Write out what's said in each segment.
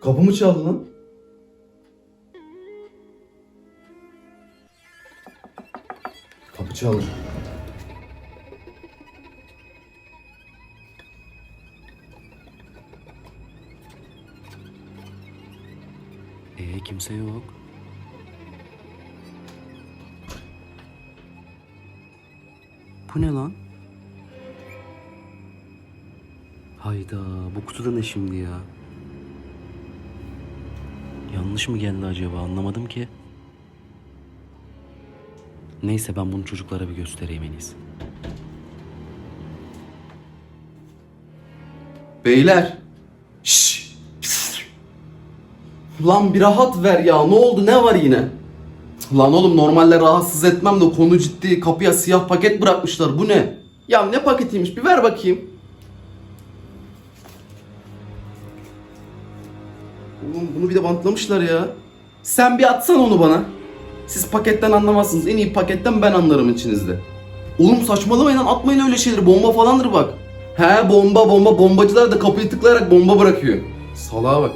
Kapımı çaldı lan. Kapı çaldı. Ee kimse yok. Bu ne lan? Hayda bu kutuda ne şimdi ya? Yanlış mı geldi acaba anlamadım ki. Neyse ben bunu çocuklara bir göstereyim en iyisi. Beyler. Şşş. Lan bir rahat ver ya. Ne oldu? Ne var yine? Lan oğlum normalde rahatsız etmem de konu ciddi. Kapıya siyah paket bırakmışlar. Bu ne? Ya ne paketiymiş? Bir ver bakayım. Oğlum bunu bir de bantlamışlar ya. Sen bir atsan onu bana. Siz paketten anlamazsınız. En iyi paketten ben anlarım içinizde. Oğlum saçmalamayın lan atmayın öyle şeyleri. Bomba falandır bak. He bomba bomba bombacılar da kapıyı tıklayarak bomba bırakıyor. Salağa bak.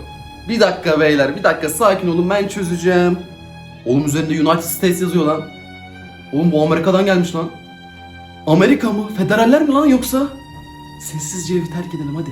Bir dakika beyler bir dakika sakin olun ben çözeceğim. Oğlum üzerinde United States yazıyor lan. Oğlum bu Amerika'dan gelmiş lan. Amerika mı? Federaller mi lan yoksa? Sessizce evi terk edelim hadi.